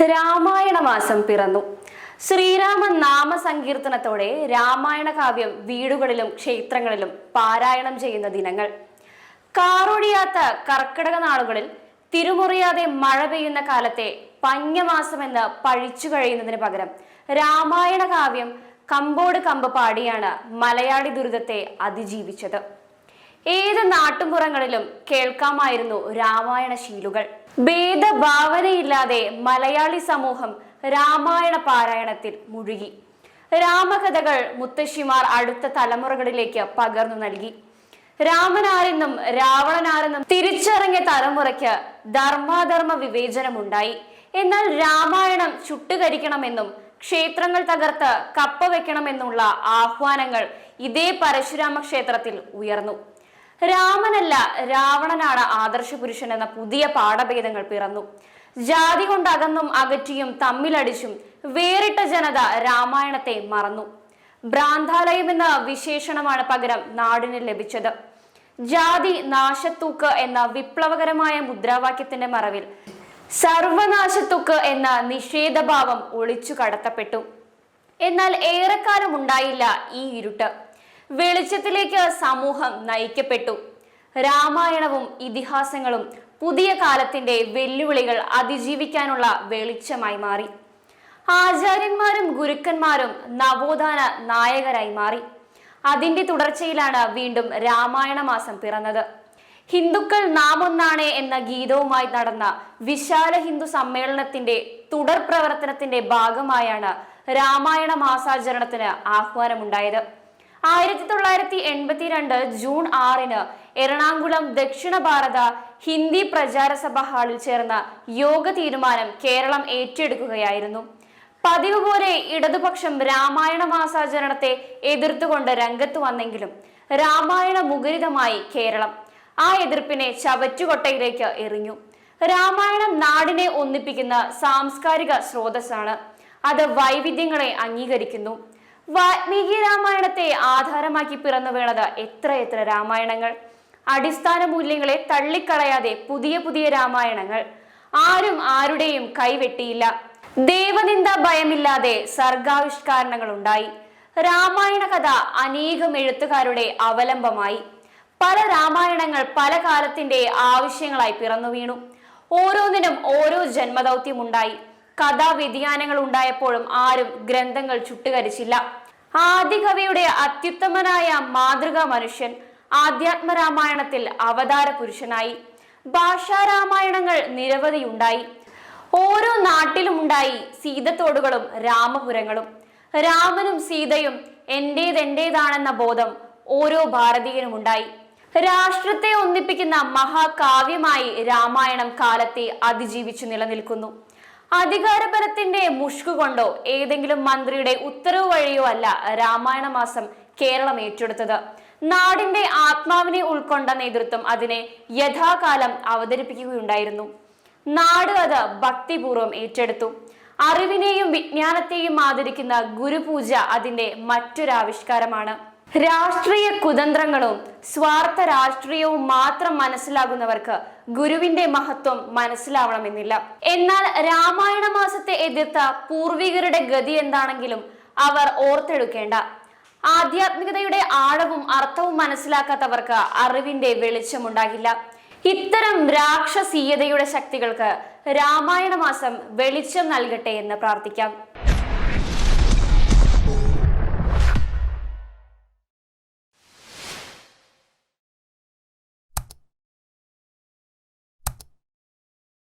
രാമായണ മാസം പിറന്നു. ശ്രീരാമ നാമസങ്കീർത്തനത്തോടെ രാമായണ കാവ്യം വീടുകളിലും ക്ഷേത്രങ്ങളിലും പാരായണം ചെയ്യുന്ന ദിനങ്ങൾ. കാറൊഴിയാത്ത കർക്കിടക നാളുകളിൽ തിരുമുറിയാതെ മഴ പെയ്യുന്ന കാലത്തെ പഞ്ഞമാസമെന്ന് പഴിച്ചു കഴിയുന്നതിന് പകരം രാമായണ കാവ്യം കമ്പോട് കമ്പ് പാടിയാണ് മലയാളി ദുരിതത്തെ അതിജീവിച്ചത്. ഏത് നാട്ടുമ്പുറങ്ങളിലും കേൾക്കാമായിരുന്നു രാമായണ ശീലുകൾ ഭേദഭാവനയില്ലാതെ മലയാളി സമൂഹം രാമായണ പാരായണത്തിൽ മുഴുകി. രാമകഥകൾ മുത്തശ്ശിമാർ അടുത്ത തലമുറകളിലേക്ക് പകർന്നു നൽകി. രാമനാരെന്നും രാവണനാരെന്നും തിരിച്ചറിഞ്ഞ തലമുറയ്ക്ക് ധർമാധർമ്മ വിവേചനമുണ്ടായി. എന്നാൽ രാമായണം ചുട്ടുകരിക്കണമെന്നും ക്ഷേത്രങ്ങൾ തകർത്ത് കപ്പ വെക്കണമെന്നുള്ള ആഹ്വാനങ്ങൾ ഇതേ പരശുരാമ ക്ഷേത്രത്തിൽ ഉയർന്നു. രാമനല്ല രാവണനാണ് ആദർശ പുരുഷൻ എന്ന പുതിയ പാഠഭേദങ്ങൾ പിറന്നു. ജാതി കൊണ്ട് അകന്നും അകറ്റിയും തമ്മിലടിച്ചും വേറിട്ട ജനത രാമായണത്തെ മറന്നു. ഭ്രാന്താലയം എന്ന വിശേഷണമാണ് പകരം നാടിന് ലഭിച്ചത്. ജാതി നാശത്തൂക്ക് എന്ന വിപ്ലവകരമായ മുദ്രാവാക്യത്തിന്റെ മറവിൽ സർവനാശത്തുക്ക് എന്ന നിഷേധഭാവം ഒളിച്ചു കടത്തപ്പെട്ടു എന്നാൽ ഏറെക്കാലം ഉണ്ടായില്ല ഈ ഇരുട്ട്. വെളിച്ചത്തിലേക്ക് സമൂഹം നയിക്കപ്പെട്ടു. രാമായണവും ഇതിഹാസങ്ങളും പുതിയ കാലത്തിന്റെ വെല്ലുവിളികൾ അതിജീവിക്കാനുള്ള വെളിച്ചമായി മാറി. ആചാര്യന്മാരും ഗുരുക്കന്മാരും നവോത്ഥാന നായകരായി മാറി. അതിന്റെ തുടർച്ചയിലാണ് വീണ്ടും രാമായണ മാസം പിറന്നത്. ഹിന്ദുക്കൾ നാമൊന്നാണ് എന്ന ഗീതവുമായി നടന്ന വിശാല ഹിന്ദു സമ്മേളനത്തിന്റെ തുടർ പ്രവർത്തനത്തിന്റെ ഭാഗമായാണ് രാമായണ മാസാചരണത്തിന് ആഹ്വാനമുണ്ടായത്. ആയിരത്തി തൊള്ളായിരത്തി എൺപത്തിരണ്ട് ജൂൺ ആറിന് എറണാകുളം ദക്ഷിണ ഭാരത ഹിന്ദി പ്രചാര സഭ ഹാളിൽ ചേർന്ന യോഗ തീരുമാനം കേരളം ഏറ്റെടുക്കുകയായിരുന്നു. പതിവ് പോലെ ഇടതുപക്ഷം രാമായണ മാസാചരണത്തെ എതിർത്തുകൊണ്ട് രംഗത്ത് വന്നെങ്കിലും രാമായണ മുഖരിതമായി കേരളം ആ എതിർപ്പിനെ ചവറ്റുകൊട്ടയിലേക്ക് എറിഞ്ഞു. രാമായണം നാടിനെ ഒന്നിപ്പിക്കുന്ന സാംസ്കാരിക സ്രോതസ്സാണ്. അത് വൈവിധ്യങ്ങളെ അംഗീകരിക്കുന്നു. വാൽമീകി രാമായണത്തെ ആധാരമാക്കി പിറന്നു വീണത് എത്ര എത്ര രാമായണങ്ങൾ? അടിസ്ഥാന മൂല്യങ്ങളെ തള്ളിക്കളയാതെ പുതിയ പുതിയ രാമായണങ്ങൾ. ആരും ആരുടെയും കൈവെട്ടിയില്ല. ദേവനിന്ദ ഭയമില്ലാതെ സർഗാവിഷ്കാരണങ്ങൾ ഉണ്ടായി രാമായണ കഥ അനേകം എഴുത്തുകാരുടെ അവലംബമായി. പല രാമായണങ്ങൾ പല കാലത്തിന്റെ ആവശ്യങ്ങളായി പിറന്നു വീണു. ഓരോന്നിനും ഓരോ ജന്മദൗത്യമുണ്ടായി. കഥാ വ്യതിയാനങ്ങൾ ഉണ്ടായപ്പോഴും ആരും ഗ്രന്ഥങ്ങൾ ചുട്ടുകരിച്ചില്ല. ആദികവിയുടെ അത്യുത്തമനായ മാതൃകാ മനുഷ്യൻ ആധ്യാത്മരാമായണത്തിൽ അവതാര പുരുഷനായി. ഭാഷാരാമായണങ്ങൾ നിരവധിയുണ്ടായി ഓരോ നാട്ടിലും ഉണ്ടായി സീതത്തോടുകളും രാമപുരങ്ങളും. രാമനും സീതയും എന്റേതെന്റേതാണെന്ന ബോധം ഓരോ ഭാരതീയനും ഉണ്ടായി. രാഷ്ട്രത്തെ ഒന്നിപ്പിക്കുന്ന മഹാകാവ്യമായി രാമായണം കാലത്തെ അതിജീവിച്ചു നിലനിൽക്കുന്നു. അധികാരബലത്തിന്റെ മുഷ്കു കൊണ്ടോ ഏതെങ്കിലും മന്ത്രിയുടെ ഉത്തരവ് വഴിയോ അല്ല രാമായണ മാസം കേരളം ഏറ്റെടുത്തത്. നാടിന്റെ ആത്മാവിനെ ഉൾക്കൊണ്ട നേതൃത്വം അതിനെ യഥാകാലം അവതരിപ്പിക്കുകയുണ്ടായിരുന്നു. നാട് അത് ഭക്തിപൂർവം ഏറ്റെടുത്തു. അറിവിനെയും വിജ്ഞാനത്തെയും ആദരിക്കുന്ന ഗുരുപൂജ അതിന്റെ മറ്റൊരാവിഷ്കാരമാണ്. രാഷ്ട്രീയ കുതന്ത്രങ്ങളും സ്വാർത്ഥ രാഷ്ട്രീയവും മാത്രം മനസ്സിലാകുന്നവർക്ക് ഗുരുവിന്റെ മഹത്വം മനസ്സിലാവണമെന്നില്ല. എന്നാൽ രാമായണ മാസത്തെ എതിർത്ത പൂർവികരുടെ ഗതി എന്താണെങ്കിലും അവർ ഓർത്തെടുക്കേണ്ട. ആധ്യാത്മികതയുടെ ആഴവും അർത്ഥവും മനസ്സിലാക്കാത്തവർക്ക് അറിവിന്റെ വെളിച്ചമുണ്ടാകില്ല. ഇത്തരം രാക്ഷസീയതയുടെ ശക്തികൾക്ക് രാമായണ മാസം വെളിച്ചം നൽകട്ടെ എന്ന് പ്രാർത്ഥിക്കാം.